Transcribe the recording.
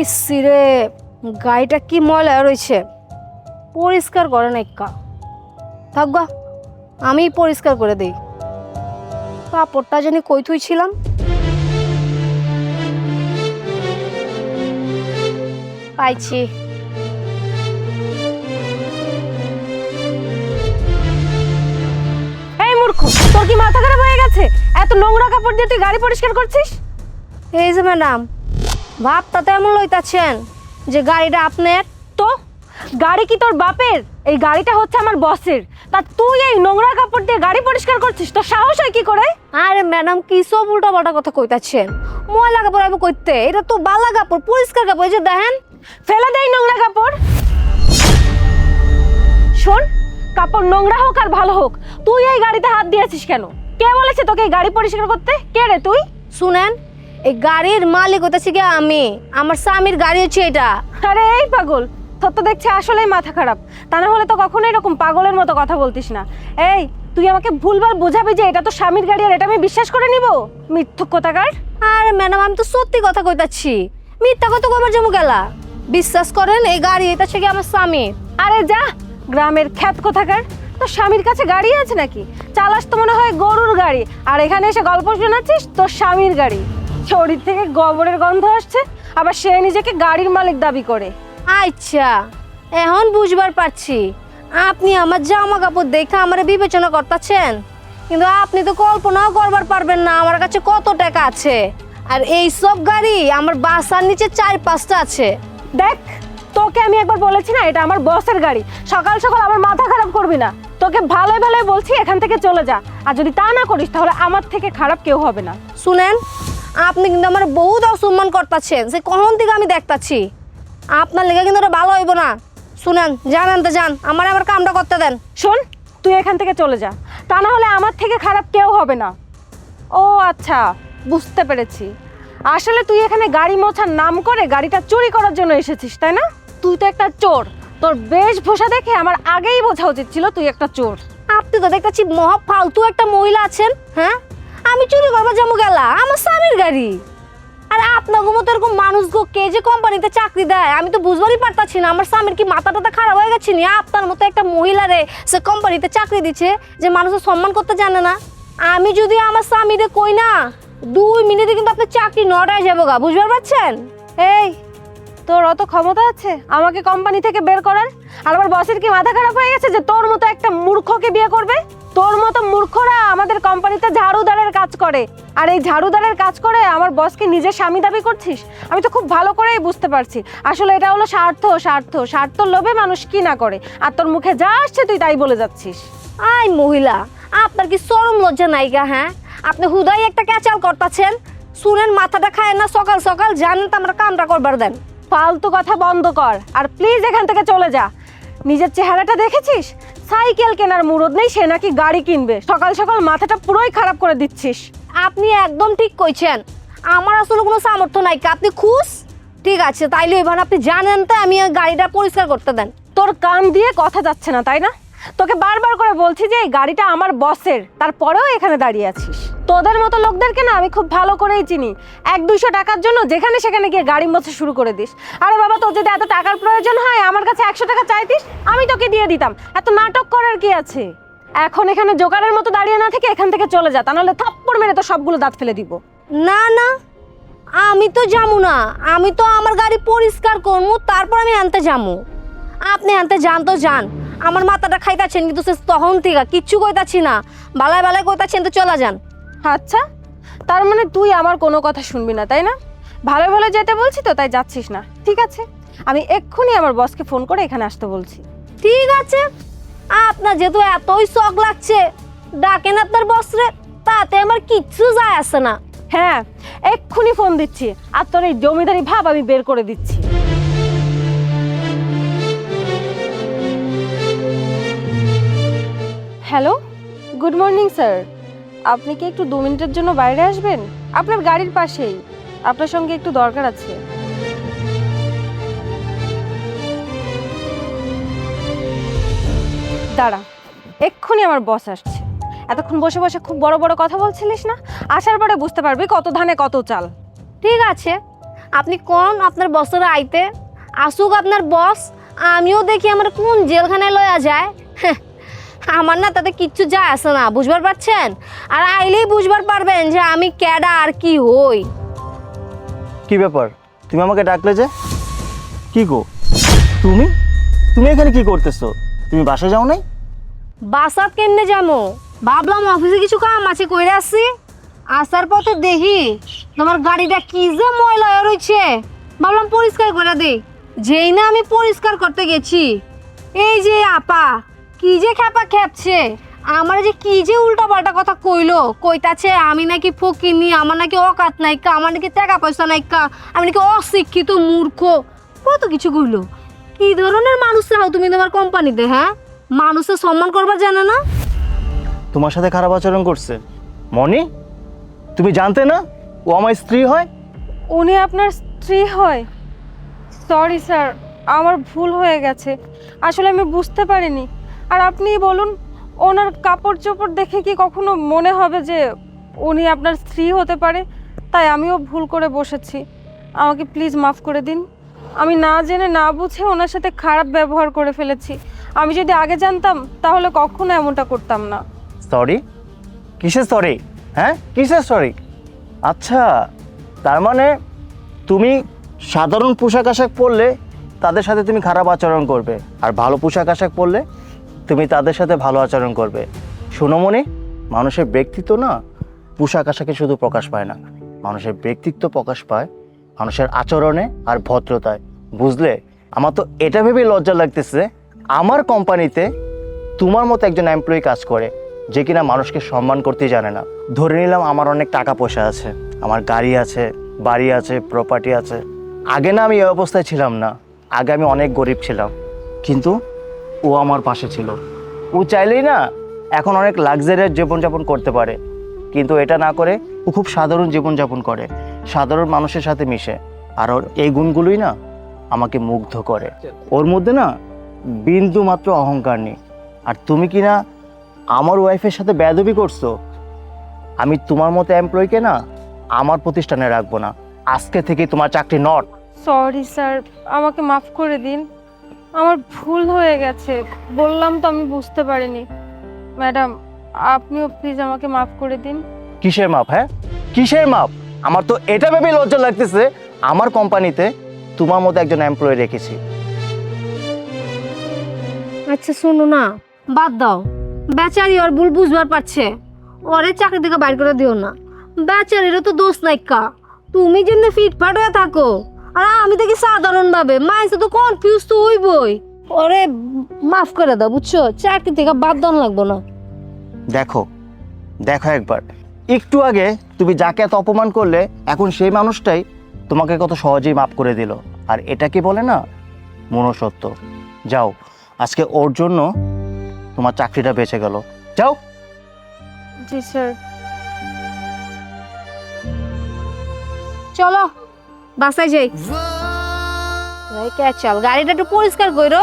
ইসিরে গাড়িটা কি ময়লা রয়েছে? পরিষ্কার করে না এক্কা থাকবা আমি পরিষ্কার করে দিই। কাপড়টা জানি কই থুইছিলাম? পাইছি। এই মূর্খ তোর কি মাথা খারাপ হয়ে গেছে? এত নোংরা কাপড় দিয়ে তুই গাড়ি পরিষ্কার করছিস? এই যে ম্যাডাম ভাবটা তো এমন লইতাছেন যে গাড়িটা আপনার, তো? গাড়ি কি তোর বাপের? এই গাড়িটা হচ্ছে আমার বসের। তা তুই এই নোংরা কাপড় দিয়ে গাড়ি পরিষ্কার করছিস, তোর সাহস হয় কি করে? আরে ম্যাডাম, কি সব উল্টা পাল্টা কথা কইতাছেন? ময়লা কাপড় আমি কইতে, এটা তো বালা কাপড়, পরিষ্কার কাপড় যে দেখেন। ফেলে দেই নোংরা কাপড়। শোন, কাপড় নোংরা হোক আর ভালো হোক, তুই এই গাড়িতে হাত দিয়েছিস কেন? কে বলেছে তোকে এই গাড়ি পরিষ্কার করতে? কে রে তুই? শুনেন এই গাড়ির মালিক হইতাছি কি আমি। আমার স্বামীর গাড়ি হচ্ছে এটা। আরে এই পাগল তোর তো দেখছি আসলেই মাথা খারাপ। তা না হলে তো কখনো এরকম পাগলের মতো কথা বলতিস না। এই তুই আমাকে ভুলভাল বোঝাবি যে এটা তো স্বামীর গাড়ি আর এটা আমি বিশ্বাস করে নিব? মিথ্যুক কোথাকার। আরে ম্যাডাম আমি তো সত্যি কথা কইতাছি। মিথ্যা কথা কবার জমু গেলা? বিশ্বাস করেন এই গাড়ি এটা কি আমার স্বামীর আরে যা গ্রামের খ্যাত কোথাকার। তোর স্বামীর কাছে গাড়ি আছে নাকি? চালাস তো মনে হয় গরুর গাড়ি। আর এখানে এসে গল্প শোনাচ্ছিস তোর স্বামীর গাড়ি। শরীর থেকে গোবরের গন্ধ আসছে আবার সে নিজেকে গাড়ির মালিক দাবি করে। আচ্ছা এখন বুঝবার পারছি। আপনি আমার জামা কাপড় দেখে আমার বিবেচনা করতেছেন। কিন্তু আপনি তো কল্পনাও করবার পারবেন না আমার কাছে কত টাকা আছে। আর এই সব গাড়ি আমার বাসার নিচে চার পাঁচটা আছে। দেখ তোকে আমি একবার বলেছি না এটা আমার বসের গাড়ি। সকাল সকাল আমার মাথা খারাপ করবি না। তোকে ভালো ভালো বলছি এখান থেকে চলে যা। আর যদি তা না করিস তাহলে আমার থেকে খারাপ কেউ হবে না। শুনেন আপনি কিন্তু আমার বহুত অসম্মান করতেছেন। সে কখন থেকে আমি দেখতাছি? আপনার লেগে কিন্তু ওটা ভালো হইব না। শুনেন জানেন তো যান। আমার আমার কামটা করতে দেন। শোন তুই এখান থেকে চলে যা। তা না হলে আমার থেকে খারাপ কেউ হবে না। ও আচ্ছা বুঝতে পেরেছি। আসলে তুই এখানে গাড়ি মোছার নাম করে গাড়িটা চুরি করার জন্য এসেছিস তাই না? তুই তো একটা চোর। তোর বেশভূষা দেখে আমার আগেই বোঝা উচিত ছিল তুই একটা চোর। আপনি তো দেখতেছি মহা ফালতু একটা মহিলা আছেন হ্যাঁ? আমি চুরি করব যাব গেলা, আমার স্বামীর গাড়ি। আর আপনার মতো এরকম মানুষ গো, কে যে কোম্পানিতে চাকরি দেয়, আমি তো বুঝবারই পারতাছি না, আমার স্বামীর কি মাথা টাথা খারাপ হয়ে গেছে নি? আপনার মতো একটা মহিলারে সে কোম্পানিতে চাকরি দিচ্ছে যে মানুষের সম্মান করতে জানে না। আমি যদি আমার স্বামীরে কই না, দুই মিনিটে কিন্তু আপনার চাকরি নটায় যাব গা, বুঝবার পারছেন? এই, তোর অত ক্ষমতা আছে? আমাকে কোম্পানি থেকে বের করার? আর আমার বসের কি মাথা খারাপ হয়ে গেছে যে তোর মতো একটা মূর্খকে বিয়ে করবে? তোর মতো মূর্খরা আমাদের কোম্পানিতে ঝাড়ুদারের কাজ করে। আর এই ঝাড়ুদারের কাজ করে আমার বসকে নিজের স্বামী দাবি করছিস? আমি তো খুব ভালো করেই বুঝতে পারছি। আসলে এটা হলো স্বার্থ স্বার্থ। স্বার্থ লোভে মানুষ কি না করে? আর তোর মুখে যা আসছে তুই তাই বলে যাচ্ছিস। আই মহিলা আপনার কি চরম লজ্জা নাইগা হ্যাঁ? আপনি হুদাই একটা ক্যাচাল করতেছেন। শুনেন মাথাটা খায় না সকাল সকাল জানেন তো আমরা কামটা করবার দেন। ফালতু কথা বন্ধ কর। আর প্লিজ এখান থেকে চলে যা। নিজের চেহারাটা দেখেছিস? সাইকেল কেনার মুরদ নেই সে নাকি গাড়ি কিনবে। সকাল সকাল মাথাটা পুরোই খারাপ করে দিচ্ছিস। আপনি একদম ঠিক কইছেন। আমার আসলে কোনো সামর্থ্য নাই আপনি খুশ? ঠিক আছে তাইলে এবার আপনি জানেন তো আমি গাড়িটা পরিষ্কার করতে দেন। তোর কান দিয়ে কথা যাচ্ছে না তাই না? তোকে বারবার করে বলছি যে এই গাড়িটা আমার বসের, তারপরেও এখানে দাঁড়িয়ে আছিস। তোদের মতো লোকদেরকে না আমি খুব ভালো করেই চিনি। এক দুইশো টাকার জন্য যেখানে সেখানে গিয়ে গাড়ি মোছা শুরু করে দিস। আরে বাবা, তোর যদি এত টাকার প্রয়োজন হয়, আমার কাছে একশো টাকা চাইতিস, আমি তোকে দিয়ে দিতাম। এত নাটক করার কি আছে? এখন এখানে জোগাড়ের মতো দাঁড়িয়ে না থেকে এখান থেকে চলে যা, তা নাহলে থাপ্পড় মেরে তো সবগুলো দাঁত ফেলে দিব। না না, আমি তো যাব না। আমি তো আমার গাড়ি পরিষ্কার করব তারপর আমি আনতে যাব আপনি আনতে যান তো যান। আমার মাথাটা খাইতাছেন কিন্তু সে তখন থেকে কিচ্ছু কইতাছি না। বালায় বালায় কইতাছেন তো চলা যান। আচ্ছা তার মানে তুই আমার কোনো কথা শুনবি না তাই না? ভালো ভালো যেতে বলছি তো তাই যাচ্ছিস না। ঠিক আছে আমি এক্ষুনি আমার বসকে ফোন করে এখানে আসতে বলছি। ঠিক আছে আপনার যেহেতু এতই শখ লাগছে ডাকেন আপনার বসরে তাতে আমার কিচ্ছু যায় আসে না। হ্যাঁ এক্ষুনি ফোন দিচ্ছি আর তোর এই জমিদারি ভাব আমি বের করে দিচ্ছি। হ্যালো গুড মর্নিং স্যার আপনি কি একটু দু মিনিটের জন্য বাইরে আসবেন? আপনার গাড়ির পাশেই। আপনার সঙ্গে একটু দরকার আছে। দাঁড়া এক্ষুনি আমার বস আসছে। এতক্ষণ বসে বসে খুব বড় বড় কথা বলছিলিস না? আসার পরে বুঝতে পারবি কত ধানে কত চাল। ঠিক আছে। আপনি কোন আপনার বসের আইতে? আসুক আপনার বস আমিও দেখি আমার কোন জেলখানায় লয়া যায়। হ্যাঁ, আমার না তাতে কিচ্ছু যায় আসে না বুঝবার পারছেন? আর আইলেই বুঝবার পারবেন যে আমি ক্যাডা আর কি হই। কি ব্যাপার? তুমি আমাকে ডাকলে যে? কি গো? তুমি? তুমি এখানে কি করতেছো? তুমি বাসা যাও নাই? বাসাত কেমনে যাব? ভাবলাম অফিসে কিছু কাম আছে কইরে আসছি আসার পথে দেখি তোমার গাড়িটা কি যে ময়লা হয়ে রয়েছে ভাবলাম পরিষ্কার করে দিই। যেই না আমি পরিষ্কার করতে গেছি। এই যে আপা কি যে খ্যাপা খ্যাপছে? আমার যে কি যে উল্টা পাল্টা কথা কইলো? কইতাছে আমি নাকি ফকিনি আমার নাকি অকাত নাইকা আমার নাকি টাকা পয়সা নাইকা আমি নাকি অশিক্ষিত মূর্খ। কত কিছু কইলো? কি ধরনের মানুষ চাও তুমি তোমার কোম্পানিতে হ্যাঁ? মানুষের সম্মান করবার জানে না? তোমার সাথে খারাপ আচরণ করছে। মনি তুমি জানতে না ও আমার স্ত্রী হয়? উনি আপনার স্ত্রী হয়? সরি স্যার আমার ভুল হয়ে গেছে। আসলে আমি বুঝতে পারিনি। আর আপনি বলুন, ওনার কাপড় চোপড় দেখে কি কখনো মনে হবে যে উনি আপনার স্ত্রী হতে পারে? তাই আমিও ভুল করে বসেছি। আমাকে প্লিজ মাফ করে দিন। আমি না জেনে না বুঝে ওনার সাথে খারাপ ব্যবহার করে ফেলেছি। আমি যদি আগে জানতাম, তাহলে কখনো এমনটা করতাম না। সরি কিসের সরি হ্যাঁ? কিসের সরি আচ্ছা তার মানে তুমি সাধারণ পোশাক আশাক পরলে তাদের সাথে তুমি খারাপ আচরণ করবে। আর ভালো পোশাক আশাক পরলে তুমি তাদের সাথে ভালো আচরণ করবে। শোনো মনে, মানুষের ব্যক্তিত্ব না পোশাক আশাকে শুধু প্রকাশ পায় না। মানুষের ব্যক্তিত্ব প্রকাশ পায় মানুষের আচরণে আর ভদ্রতায়। বুঝলে? আমার তো এটা ভেবেই লজ্জা লাগতেছে, আমার কোম্পানিতে তোমার মতো একজন এমপ্লয়ি কাজ করে, যে কিনা মানুষকে সম্মান করতে জানে না। ধরে নিলাম আমার অনেক টাকা পয়সা আছে, আমার গাড়ি আছে, বাড়ি আছে প্রপার্টি আছে। আগে না আমি এই অবস্থায় ছিলাম না, আগে আমি অনেক গরিব ছিলাম। কিন্তু ও আমার পাশে ছিল। ও চাইলেই না, এখন অনেক লাক্সারিয়াস জীবনযাপন করতে পারে। কিন্তু এটা না করে ও খুব সাধারণ জীবনযাপন করে। সাধারণ মানুষের সাথে মিশে। আর ওর এই গুণগুলোই না আমাকে মুগ্ধ করে। ওর মধ্যে না বিন্দু মাত্র অহংকার নেই। আর তুমি কি না আমার ওয়াইফের সাথে বেদবি করছ? আমি তোমার মতো এমপ্লয়িকে না আমার প্রতিষ্ঠানে রাখব না। আজকে থেকে তোমার চাকরি নট। সরি স্যার আমাকে মাফ করে দিন। আমার ভুল হয়ে গেছে। বললাম তো আমি বুঝতে পারিনি। ম্যাডাম আপনিও প্লিজ আমাকে মাফ করে দিন। কিসের মাপ হ্যাঁ? কিসের মাপ? আমার তো এটা ভেবেই লজ্জা লাগতেছে। আমার কোম্পানিতে তোমার মতো একজন এমপ্লয়ি রেখেছি। আচ্ছা শোনো না। বাদ দাও। বেচারি ওর ভুল বুঝবার পারছে। ওরে চাকরি থেকে বাইর করে দিও না। বেচারিরও তো দোষ নাই কা তুমি যেমনি ফিটফাট হয়ে থাকো। আর আমি দেখি সাধারণ ভাবে মাইসে তো কনফিউজ তো হইবই। ওরে মাফ করে দাও বুঝছ? চাকরি থেকে বাদ দাও লাগবো না। দেখো দেখো একবার। একটু আগে তুমি যাকে এত অপমান করলে এখন সেই মানুষটাই তোমাকে কত সহজেই মাফ করে দিল। আর এটা কি বলে না? মনসত্ব যাও আজকে ওর জন্য তোমার চাকরিটা বেঁচে গেল। যাও। জি স্যার চলো। বাসায় যাই। কে চল গাড়িটা একটু পরিষ্কার করো